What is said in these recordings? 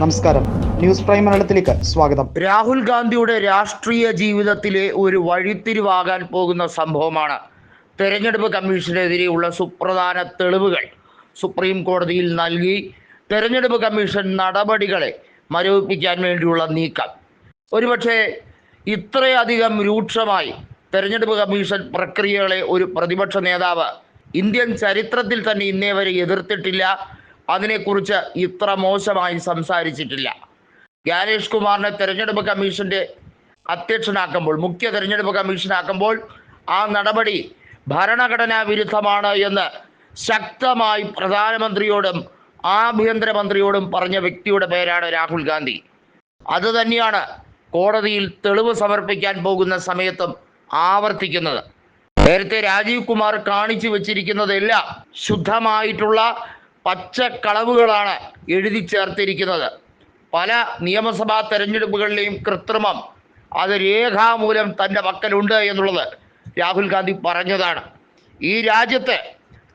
നമസ്കാരം. News prime മലയാളത്തിലേക്ക് സ്വാഗതം. രാഹുൽ ഗാന്ധിയുടെ രാഷ്ട്രീയ ജീവിതത്തിലെ ഒരു വഴിത്തിരിവാകാൻ പോകുന്ന സംഭവമാണ്. തെരഞ്ഞെടുപ്പ് കമ്മീഷനെതിരെയുള്ള സുപ്രധാന തെളിവുകൾ സുപ്രീം കോടതിയിൽ നൽകി. തെരഞ്ഞെടുപ്പ് കമ്മീഷൻ നടപടികളെ മരവിപ്പിക്കാൻ വേണ്ടിയുള്ള നീക്കം. ഒരുപക്ഷെ ഇത്രയധികം രൂക്ഷമായി തെരഞ്ഞെടുപ്പ് കമ്മീഷൻ പ്രക്രിയകളെ ഒരു പ്രതിപക്ഷ നേതാവ് ഇന്ത്യൻ ചരിത്രത്തിൽ തന്നെ ഇന്നേ വരെ എതിർത്തിട്ടില്ല. അതിനെക്കുറിച്ച് ഇത്ര മോശമായി സംസാരിച്ചിട്ടില്ല. ജ്ഞാനേഷ് കുമാറിനെ തെരഞ്ഞെടുപ്പ് കമ്മീഷന്റെ അധ്യക്ഷനാക്കുമ്പോൾ മുഖ്യ തെരഞ്ഞെടുപ്പ് കമ്മീഷനാക്കുമ്പോൾ ആ നടപടി ഭരണഘടനാ വിരുദ്ധമാണ് എന്ന് ശക്തമായി പ്രധാനമന്ത്രിയോടും ആഭ്യന്തരമന്ത്രിയോടും പറഞ്ഞ വ്യക്തിയുടെ പേരാണ് രാഹുൽ ഗാന്ധി. അത് തന്നെയാണ് കോടതിയിൽ തെളിവ് സമർപ്പിക്കാൻ പോകുന്ന സമയത്തും ആവർത്തിക്കുന്നത്. നേരത്തെ രാജീവ് കുമാർ കാണിച്ചു വച്ചിരിക്കുന്നതെല്ലാം ശുദ്ധമായിട്ടുള്ള പച്ചക്കളവുകളാണ് എഴുതി ചേർത്തിരിക്കുന്നത്. പല നിയമസഭാ തെരഞ്ഞെടുപ്പുകളിലെയും കൃത്രിമം അത് രേഖാമൂലം തന്റെ പക്കലുണ്ട് എന്നുള്ളത് രാഹുൽ ഗാന്ധി പറഞ്ഞതാണ്. ഈ രാജ്യത്ത്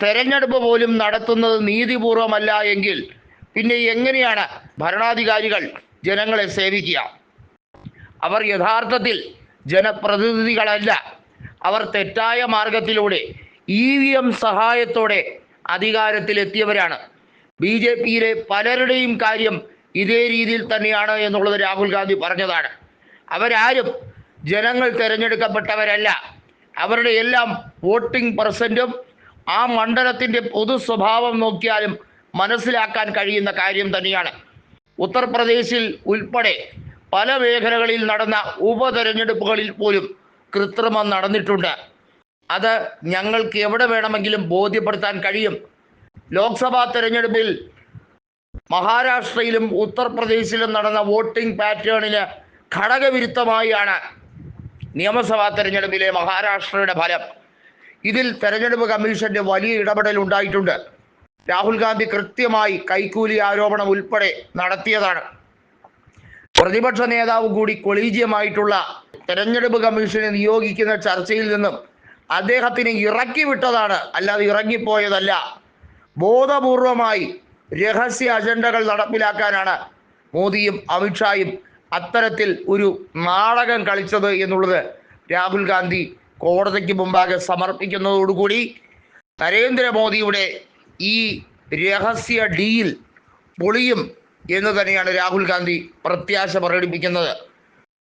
തെരഞ്ഞെടുപ്പ് പോലും നടത്തുന്നത് നീതിപൂർവമല്ല എങ്കിൽ പിന്നെ എങ്ങനെയാണ് ഭരണാധികാരികൾ ജനങ്ങളെ സേവിക്കുക? അവർ യഥാർത്ഥത്തിൽ ജനപ്രതിനിധികളല്ല. അവർ തെറ്റായ മാർഗത്തിലൂടെ ഇ വി എം സഹായത്തോടെ അധികാരത്തിലെത്തിയവരാണ്. ബി ജെ പിയിലെ പലരുടെയും കാര്യം ഇതേ രീതിയിൽ തന്നെയാണ് എന്നുള്ളത് രാഹുൽ ഗാന്ധി പറഞ്ഞതാണ്. അവരാരും ജനങ്ങൾ തിരഞ്ഞെടുക്കപ്പെട്ടവരല്ല. അവരുടെ എല്ലാം വോട്ടിംഗ് പെർസെന്റും ആ മണ്ഡലത്തിന്റെ പൊതു സ്വഭാവം നോക്കിയാലും മനസ്സിലാക്കാൻ കഴിയുന്ന കാര്യം തന്നെയാണ്. ഉത്തർപ്രദേശിൽ ഉൾപ്പെടെ പല മേഖലകളിൽ നടന്ന ഉപതെരഞ്ഞെടുപ്പുകളിൽ പോലും കൃത്രിമം നടന്നിട്ടുണ്ട്. അത് ഞങ്ങൾക്ക് എവിടെ വേണമെങ്കിലും ബോധ്യപ്പെടുത്താൻ കഴിയും. ലോക്സഭാ തെരഞ്ഞെടുപ്പിൽ മഹാരാഷ്ട്രയിലും ഉത്തർപ്രദേശിലും നടന്ന വോട്ടിംഗ് പാറ്റേണിന് ഘടകവിരുദ്ധമായാണ് നിയമസഭാ തെരഞ്ഞെടുപ്പിലെ മഹാരാഷ്ട്രയുടെ ഫലം. ഇതിൽ തെരഞ്ഞെടുപ്പ് കമ്മീഷന്റെ വലിയ ഇടപെടൽ ഉണ്ടായിട്ടുണ്ട്. രാഹുൽ ഗാന്ധി കൃത്യമായി കൈക്കൂലി ആരോപണം ഉൾപ്പെടെ നടത്തിയതാണ്. പ്രതിപക്ഷ നേതാവ് കൂടി കൊളീജിയമായിട്ടുള്ള തെരഞ്ഞെടുപ്പ് കമ്മീഷനെ നിയോഗിക്കുന്ന ചർച്ചയിൽ നിന്നും അദ്ദേഹത്തിനെ ഇറക്കി വിട്ടതാണ്. അല്ലാതെ ഇറങ്ങിപ്പോയതല്ല. ബോധപൂർവമായി രഹസ്യ അജണ്ടകൾ നടപ്പിലാക്കാനാണ് മോദിയും അമിത്ഷായും അത്തരത്തിൽ ഒരു നാടകം കളിച്ചത് എന്നുള്ളത് രാഹുൽ ഗാന്ധി കോടതിക്ക് മുമ്പാകെ സമർപ്പിക്കുന്നതോടുകൂടി നരേന്ദ്രമോദിയുടെ ഈ രഹസ്യ ഡീൽ പൊളിയും എന്ന് തന്നെയാണ് രാഹുൽ ഗാന്ധി പ്രത്യാശ പ്രകടിപ്പിക്കുന്നത്.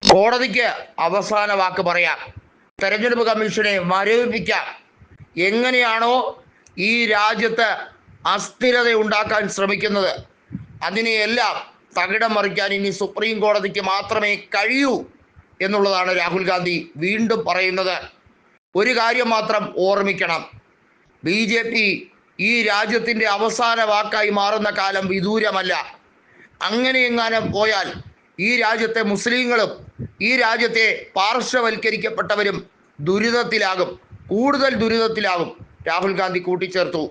കോടതിക്ക് അവസാന വാക്ക് പറയാം. തെരഞ്ഞെടുപ്പ് കമ്മീഷനെ മരവിപ്പിക്കാം. എങ്ങനെയാണോ ഈ രാജ്യത്ത് അസ്ഥിരത ഉണ്ടാക്കാൻ ശ്രമിക്കുന്നത്. അതിനെയെല്ലാം തകിടം മറിക്കാൻ ഇനി സുപ്രീം കോടതിക്ക് മാത്രമേ കഴിയൂ എന്നുള്ളതാണ് രാഹുൽ ഗാന്ധി വീണ്ടും പറയുന്നത്. ഒരു കാര്യം മാത്രം ഓർമ്മിക്കണം. ബി ജെ പി ഈ രാജ്യത്തിന്റെ അവസാന വാക്കായി മാറുന്ന കാലം വിദൂരമല്ല. അങ്ങനെ എങ്ങാനും പോയാൽ ഈ രാജ്യത്തെ മുസ്ലിങ്ങളും ഈ രാജ്യത്തെ പാർശ്വവൽക്കരിക്കപ്പെട്ടവരും ദുരിതത്തിലാകും. കൂടുതൽ ദുരിതത്തിലാകും. രാഹുൽ ഗാന്ധി കൂട്ടിച്ചേർത്തു.